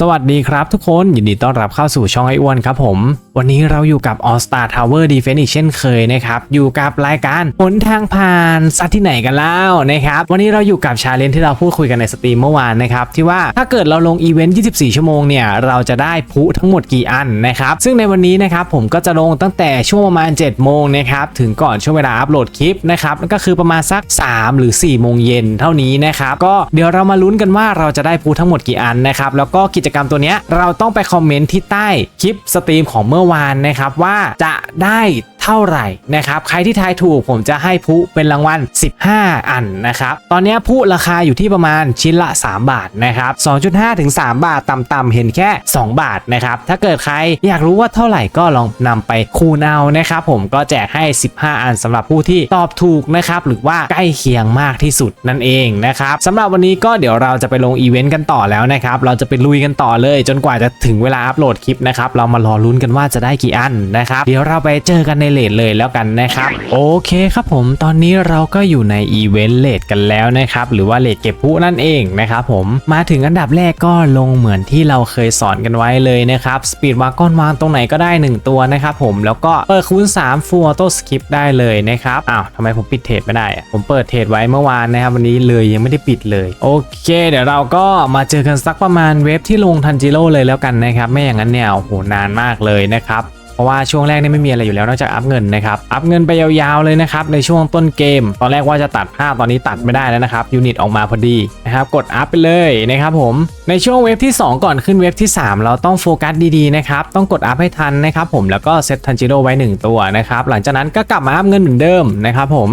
สวัสดีครับทุกคนยินดีต้อนรับเข้าสู่ช่องไออ้วนครับผม วันนี้เราอยู่กับ All Star Tower Defense อีกเช่นเคยนะครับ อยู่กับรายการหนทางผ่านสัตว์ที่ไหนกันเล่านะครับ วันนี้เราอยู่กับชาเลนที่เราพูดคุยกันในสตรีมเมื่อวานนะครับ ที่ว่าถ้าเกิดเราลงอีเวนต์ 24 ชั่วโมงเนี่ย เราจะได้พุทั้งหมดกี่อันนะครับ ซึ่งในวันนี้นะครับผมก็จะลงตั้งแต่ช่วงประมาณ 7 โมงนะครับ ถึงก่อนช่วงเวลาอัปโหลดคลิปนะครับก็คือประมาณสัก 3 หรือ 4 โมงเย็นเท่านี้นะครับก็เดี๋ยวเรามาลุ้นกันว่าเราจะได้พุทั้งหมดกี่อันนะครับแล้วก็กิจกรรมตัวเนี้ยเราต้องไปคอมเมนต์ที่ใต้คลิปสตรีมของเมื่อื่อวานนะครับว่าจะได้ เท่าไหร่นะครับใครที่ทายถูกผมจะให้พลุเป็นรางวัล 15 อันนะครับตอนนี้ยพลุราคาอยู่ที่ประมาณชิ้นละ 3 บาทนะครับ 2.5 ถึง 3 บาทต่ำๆเห็นแค่ 2 บาทนะครับถ้าเกิดใครอยากรู้ว่าเท่าไหร่ก็ลองนำไปคูณเอานะครับผมก็แจกให้ 15 อันสำหรับผู้ที่ตอบถูกนะครับหรือว่าใกล้เคียงมากที่สุดนั่นเองนะครับสำหรับวันนี้ก็เดี๋ยวเราจะไปลงอีเวนต์กันต่อแล้วนะครับเราจะไปลุยกันต่อเลย จนกว่าจะถึงเวลาอัปโหลดคลิปนะครับเรามารอลุ้นกันว่าจะได้กี่อันนะครับเดี๋ยวเราไปเจอกันในเลทเลยแล้วกันนะครับ โอเคครับผมตอนนี้เราก็อยู่ในอีเวนต์เลทกันแล้วนะครับ หรือว่าเลทเก็บผู้นั่นเองนะครับผมมาถึงอันดับแรกก็ลงเหมือนที่เราเคยสอนกันไว้เลยนะครับสปีดวากอนวางตรงไหนก็ได้ 1 ตัวนะครับผมแล้วก็เปิดคูณ3 full auto skip ได้เลยนะครับอ้าวทำไมผมปิดเทรดไม่ได้อะผมเปิดเทรดไว้เมื่อวานนะครับ วันนี้เลยยังไม่ได้ปิดเลย โอเค เดี๋ยวเราก็มาเจอกันสักประมาณเว็บที่ลงทันจิโร่เลยแล้วกันนะครับ ไม่อย่างนั้นเนี่ยโอ้โหนานมากเลยนะครับ เพราะว่าช่วงแรกนี่ไม่มีอะไรอยู่แล้วนอกจากอัพเงินนะครับ อัพเงินไปยาวๆเลยนะครับในช่วงต้นเกม ตอนแรกว่าจะตัดภาพตอนนี้ตัดไม่ได้แล้วนะครับยูนิตออกมาพอดีนะครับกดอัพไปเลยนะครับผมในช่วงเวฟที่ 2 ก่อนขึ้นเวฟที่ 3 เราต้องโฟกัสดีๆนะครับต้องกดอัพให้ทันนะครับผมแล้วก็เซตทันจิโร่ไว้ 1 ตัวนะครับหลังจากนั้นก็กลับมาอัพเงินเหมือนเดิมนะครับผม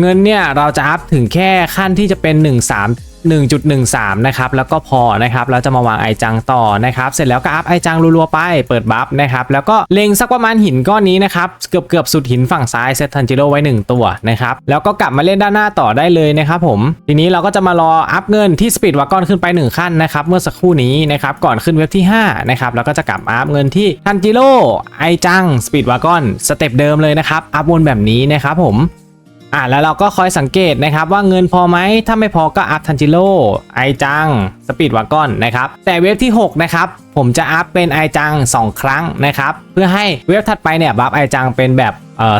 เงินเนี่ยเราจะอัพถึงแค่ขั้นที่จะเป็น 1 3 1.13 นะครับ แล้วก็พอนะครับแล้วจะมาวางไอจังต่อนะครับ เสร็จแล้วก็อัพไอจังรัวๆไป เปิดบัฟนะครับ แล้วก็เล็งสักประมาณหินก้อนนี้นะครับ เกือบเกือบๆสุดหินฝั่งซ้ายเซตทันจิโร่ไว้ 1 ตัวนะครับ แล้วก็กลับมาเล่นด้านหน้าต่อได้เลยนะครับผม ทีนี้เราก็จะมารออัพเงินที่สปีดวากอนขึ้นไป 1 ขั้นนะครับ เมื่อสักครู่นี้นะครับ ก่อนขึ้นเว็บที่5นะครับ แล้วก็จะกลับอัพเงินที่ทันจิโร่ไอจังสปีดวากอนสเต็ปเดิมเลยนะครับ อัพวนแบบนี้นะครับผม อะแล้วเราก็คอยสังเกตนะครับว่าเงินพอไหมถ้าไม่พอก็อัพทันจิโร่ไอจังสปีดวากอนนะครับแต่เวฟที่ 6 นะครับ ผมจะอัพเป็นไอจัง 2 ครั้งนะครับ เพื่อให้เวฟถัดไปเนี่ยบัฟไอจังเป็นแบบเอ่อ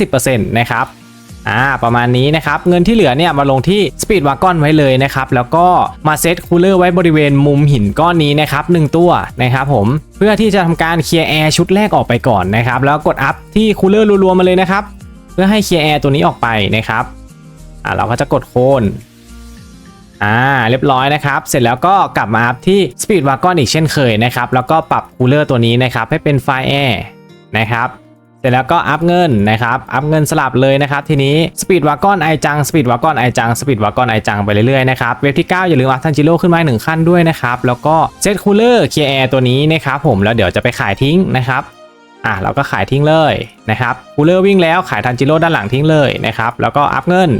250%นะครับอ่าประมาณนี้นะครับ เงินที่เหลือเนี่ยมาลงที่สปีดวากอนไว้เลยนะครับ แล้วก็มาเซตคูลเลอร์ไว้บริเวณมุมหินก้อนนี้นะครับหนึ่งตัวนะครับผมเพื่อที่จะทำการเคลียร์แอร์ชุดแรกออกไปก่อนนะครับแล้วกดอัพที่คูลเลอร์รัวๆมาเลยนะครับ เพื่อให้เคลียร์แอร์ตัวนี้ออกไปนะครับอ่าเราก็จะกดโคนอ่าเรียบร้อยนะครับ เสร็จแล้วก็กลับมาอัพที่ Speed Wagon อีกเช่นเคยนะครับ แล้วก็ปรับคูลเลอร์ตัวนี้นะครับ ให้เป็นไฟแอร์นะครับเสร็จแล้วก็อัพเงินนะครับ อัพเงินสลับเลยนะครับ ทีนี้ Speed Wagon ไอจัง Speed Wagon ไอจัง Speed Wagon ไอจังไปเรื่อยๆนะครับ เว็บที่ 9 อย่าลืมอัพทันจิโร่ขึ้นมาหนึ่งขั้นด้วยนะครับ แล้วก็เซตคูลเลอร์เคียร์แอร์ตัวนี้นะครับผมแล้วเดี๋ยวจะไปขายทิ้งนะครับ อะเราก็ขายทิ้งเลยนะครับคูลเลอร์วิ่งแล้วขายทันจิโร่ด้านหลังทิ้งเลยนะครับแล้วก็อัพเงิน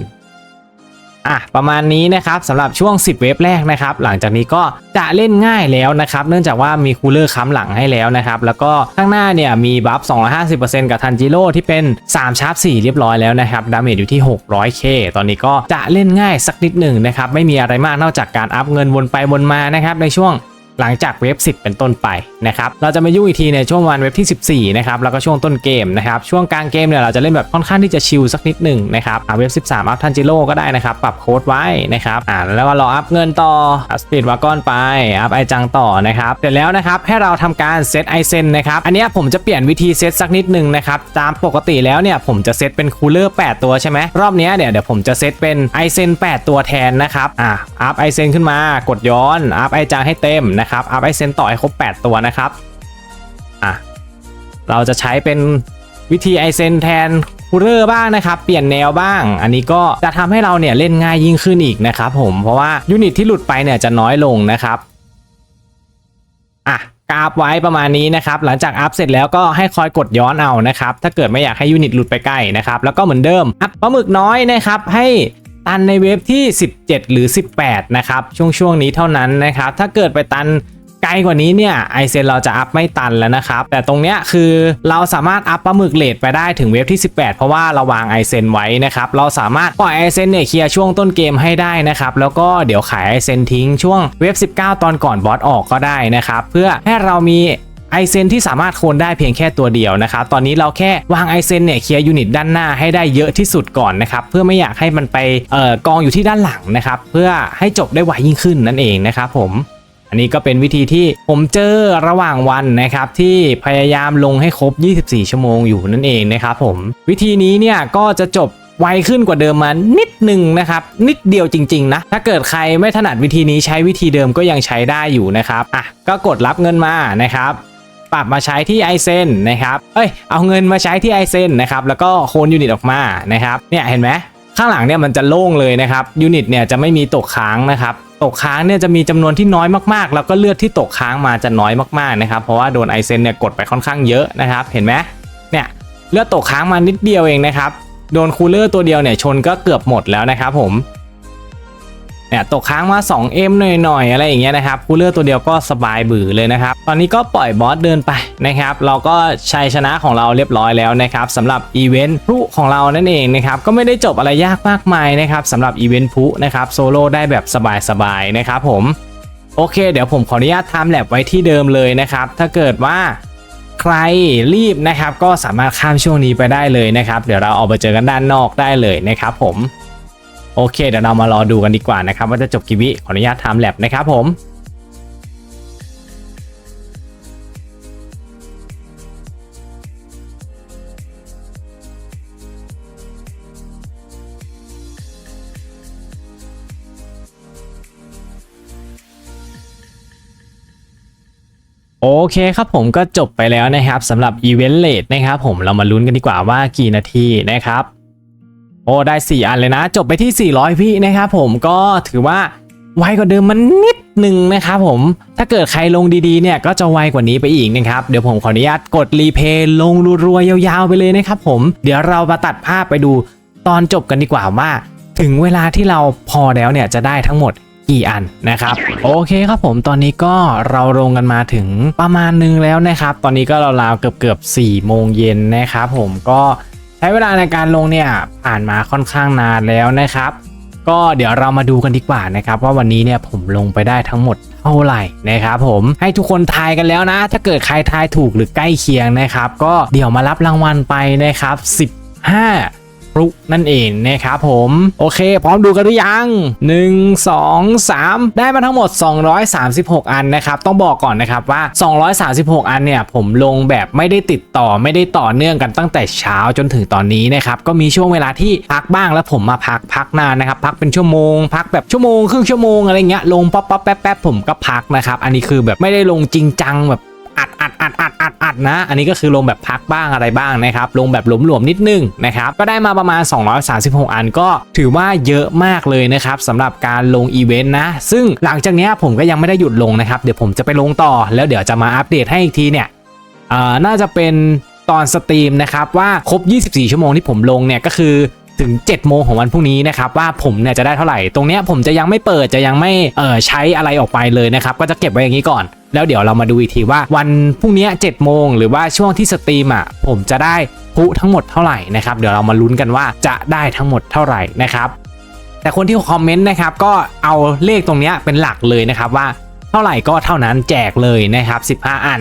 อะประมาณนี้นะครับสำหรับช่วง 10 เวฟแรกนะครับหลังจากนี้ก็จะเล่นง่ายแล้วนะครับเนื่องจากว่ามีคูลเลอร์ค้ำหลังให้แล้วนะครับแล้วก็ข้างหน้าเนี่ยมีบัฟ 250%กับทันจิโร่ที่เป็น 3 ชาร์ป 4 เรียบร้อยแล้วนะครับดาเมจอยู่ที่ 600k ตอนนี้ก็จะเล่นง่ายสักนิดหนึ่งนะครับไม่มีอะไรมากนอกจากการอัพเงินวนไปวนมานะครับในช่วง หลังจากเว็บ 10 เป็นต้นไปนะครับเราจะมายุ่งอีกทีในช่วงวันเว็บที่ 14นะครับแล้วก็ช่วงต้นเกมนะครับช่วงกลางเกมเนี่ยเราจะเล่นแบบค่อนข้างที่จะชิลสักนิดหนึ่งนะครับอ่าเว็บ 13 อัพทันจิโร่ก็ได้นะครับปรับโค้ดไว้นะครับอ่าแล้วก็รออัพเงินต่ออัพสปีดวากอนไปอัพไอจังต่อนะครับเสร็จแล้วนะครับให้เราทำการเซตไอเซนนะครับอันนี้ผมจะเปลี่ยนวิธีเซตสักนิดหนึ่งนะครับตามปกติแล้วเนี่ยผมจะเซตเป็นคูลเลอร์8ตัวใช่ไหมรอบนี้เนี่ยเดี๋ยวผมจะเซตเป็นไอเซน8ตัวแทนนะครับอ่าอัพไอเซนขึ้นมากดย้อนอัพไอจังให้เต็มนะครับอัพไอเซนต่อให้ครบ 8 ตัวนะครับอะเราจะใช้เป็นวิธีไอเซนแทนคูลเลอร์บ้างนะครับ เปลี่ยนแนวบ้าง อันนี้ก็จะทำให้เราเนี่ยเล่นง่ายยิ่งขึ้นอีกนะครับผมเพราะว่ายูนิตที่หลุดไปเนี่ยจะน้อยลงนะครับอะกราฟไว้ประมาณนี้นะครับ หลังจากอัพเสร็จแล้วก็ให้คอยกดย้อนเอานะครับ ถ้าเกิดไม่อยากให้ยูนิตหลุดไปใกล้นะครับ แล้วก็เหมือนเดิมอัพปลาหมึกน้อยนะครับ ให้ตันในเวฟที่ 17 หรือ 18 นะครับ ช่วงช่วงนี้เท่านั้นนะครับ ถ้าเกิดไปตัน ไกลกว่านี้เนี่ยไอเซนเราจะอัพไม่ตันแล้วนะครับ แต่ตรงเนี้ยคือเราสามารถอัพปลาหมึกเลทไปได้ถึงเวฟที่ 18 เพราะว่าเราวางไอเซนไว้นะครับ เราสามารถปล่อยไอเซนเนี่ยเคลียร์ช่วงต้นเกมให้ได้นะครับ แล้วก็เดี๋ยวขายไอเซนทิ้งช่วงเวฟ 19 ตอนก่อนบอสออกก็ได้นะครับ เพื่อให้เรามีไอเซนที่สามารถโคนได้เพียงแค่ตัวเดียวนะครับ ตอนนี้เราแค่วางไอเซนเนี่ยเคลียร์ยูนิตด้านหน้าให้ได้เยอะที่สุดก่อนนะครับ เพื่อไม่อยากให้มันไปเอ่อกองอยู่ที่ด้านหลังนะครับ เพื่อให้จบได้ไวยิ่งขึ้นนั่นเองนะครับผม อันนี้ก็เป็นวิธีที่ผมเจอระหว่างวันนะครับที่พยายามลงให้ครบ 24 ชั่วโมงอยู่นั่นเองนะครับผมวิธีนี้เนี่ยก็จะจบไวขึ้นกว่าเดิมมานิดหนึ่งนะครับนิดเดียวจริง ๆ นะ ถ้าเกิดใครไม่ถนัดวิธีนี้ใช้วิธีเดิมก็ยังใช้ได้อยู่นะครับอะก็กดรับเงินมานะครับปรับมาใช้ที่ไอเซนนะครับ เอ้ย เอาเงินมาใช้ที่ไอเซนนะครับ แล้วก็โคนยูนิตออกมา นะครับ เนี่ย เห็นไหม ข้างหลังเนี่ยมันจะโล่งเลยนะครับ ยูนิตเนี่ยจะไม่มีตกค้างนะครับ ตกค้างเนี่ยจะมีจำนวนที่น้อยมากๆ แล้วก็เลือดที่ตกค้างมาจะน้อยมากๆนะครับเพราะว่าโดนไอเซนเนี่ยกดไปค่อนข้างเยอะนะครับเห็นไหมเนี่ยเลือดตกค้างมานิดเดียวเองนะครับโดนคูลเลอร์ตัวเดียวเนี่ยชนก็เกือบหมดแล้วนะครับผม เนี่ยตกค้างมา 2M หน่อยๆ อะไรอย่างเงี้ยนะครับคูลเลอร์ตัวเดียวก็สบายบือเลยนะครับตอนนี้ก็ปล่อยบอสเดินไปนะครับเราก็ชัยชนะของเราเรียบร้อยแล้วนะครับสำหรับอีเวนต์พลุของเรานั่นเองนะครับก็ไม่ได้จบอะไรยากมากมายนะครับสำหรับอีเวนต์พลุนะครับโซโล่ได้แบบสบายๆนะครับผมโอเค เดี๋ยวผมขออนุญาตทม์แลปไว้ที่เดิมเลยนะครับ ถ้าเกิดว่าใครรีบนะครับ ก็สามารถข้ามช่วงนี้ไปได้เลยนะครับ เดี๋ยวเราออกไปเจอกันด้านนอกได้เลยนะครับผม โอเคเดี๋ยวเรามารอดูกันดีกว่านะครับ ว่าจะจบกี่วิขออนุญาตทม์แลปนะครับผมโอเคครับผมก็จบไปแล้วนะครับสำหรับอีเวนต์เลทนะครับผมเรามาลุ้นกันดีกว่าว่ากี่นาทีนะครับ โอ้ได้ 4 อันเลยนะ จบไปที่ 400วินะครับผมก็ถือว่าไวกว่าเดิมมันนิดหนึ่งนะครับผมถ้าเกิดใครลงดีๆเนี่ยก็จะไวกว่านี้ไปอีกนะครับเดี๋ยวผมขออนุญาตกดรีเพย์ลงรัวๆยาวๆไปเลยนะครับผมเดี๋ยวเรามาตัดภาพไปดูตอนจบกันดีกว่าว่า ถึงเวลาที่เราพอแล้วเนี่ยจะได้ทั้งหมดกี่อันนะครับโอเคครับผมตอนนี้ก็เราลงกันมาถึงประมาณนึงแล้วนะครับ ตอนนี้ก็ราวๆเกือบเกือบ4โมงเย็นนะครับผมก็ ช้เวลาในการลงเนี่ยผ่านมาค่อนข้างนานแล้วนะครับ ก็เดี๋ยวเรามาดูกันดีกว่านะครับ ว่าวันนี้เนี่ยผมลงไปได้ทั้งหมดเท่าไหร่นะครับผมให้ทุกคนทายกันแล้วนะ ถ้าเกิดใครทายถูกหรือใกล้เคียงนะครับ ก็เดี๋ยวมารับรางวัลไปนะครับ 15 พลุนั่นเองนะครับผม โอเค พร้อมดูกันหรือยัง 1 2 3 ได้มาทั้งหมด 236 อันนะครับ ต้องบอกก่อนนะครับว่า 236 อันเนี่ย ผมลงแบบไม่ได้ติดต่อไม่ได้ต่อเนื่องกันตั้งแต่เช้าจนถึงตอนนี้นะครับ ก็มีช่วงเวลาที่พักบ้างแล้วผมมาพักพักนานนะครับ พักเป็นชั่วโมง พักแบบชั่วโมงครึ่งชั่วโมงอะไรเงี้ยลงป๊อปป๊อปแป๊บแป๊บผมก็พักนะครับอันนี้คือแบบไม่ได้ลงจริงจังแบบ อัดอัดอัดอัดอัดอัดนะ อันนี้ก็คือลงแบบพักบ้างอะไรบ้างนะครับ ลงแบบหลวมๆนิดนึงนะครับ ก็ได้มาประมาณ 236 อันก็ถือว่าเยอะมากเลยนะครับสำหรับการลงอีเวนต์นะ ซึ่งหลังจากนี้ผมก็ยังไม่ได้หยุดลงนะครับ เดี๋ยวผมจะไปลงต่อ แล้วเดี๋ยวจะมาอัปเดตให้อีกทีเนี่ยอ่อน่าจะเป็นตอนสตรีมนะครับว่าครบ 24 ชั่วโมงที่ผมลงเนี่ยก็คือ ถึง7โมงของวันพรุ่งนี้นะครับว่าผมเนี่ยจะได้เท่าไหร่ ตรงเนี้ยผมจะยังไม่เปิดจะยังไม่เออใช้อะไรออกไปเลยนะครับก็จะเก็บไว้อย่างนี้ก่อนแล้วเดี๋ยวเรามาดูอีกทีว่าวันพรุ่งนี้7โมงหรือว่าช่วงที่สตรีมอะผมจะได้พุทั้งหมดเท่าไหร่นะครับเดี๋ยวเรามาลุ้นกันว่าจะได้ทั้งหมดเท่าไหร่นะครับ แต่คนที่คอมเมนต์นะครับก็เอาเลขตรงเนี้ยเป็นหลักเลยนะครับว่าเท่าไหร่ก็เท่านั้นแจกเลยนะครับ 15 อัน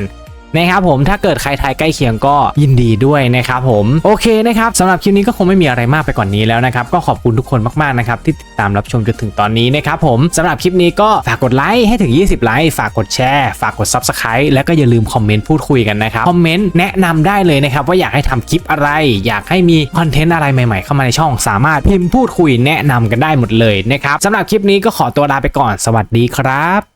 นะครับผมถ้าเกิดใครทายใกล้เคียงก็ยินดีด้วยนะครับผมโอเคนะครับสำหรับคลิปนี้ก็คงไม่มีอะไรมากไปกว่านนี้แล้วนะครับก็ขอบคุณทุกคนมากๆนะครับที่ติดตามรับชมจนถึงตอนนี้นะครับผมสำหรับคลิปนี้ก็ฝากกดไลค์ให้ถึง 20 ไลค์ฝากกดแชร์ฝากกด Subscribe แล้วก็อย่าลืมคอมเมนต์พูดคุยกันนะครับคอมเมนต์แนะนำได้เลยนะครับว่าอยากให้ทำคลิปอะไร อยากให้มีคอนเทนต์อะไรใหม่ๆ เข้ามาในช่อง สามารถพิมพ์พูดคุยแนะนำกันได้หมดเลยนะครับสำหรับคลิปนี้ก็ขอตัวลาไปก่อนสวัสดีครับ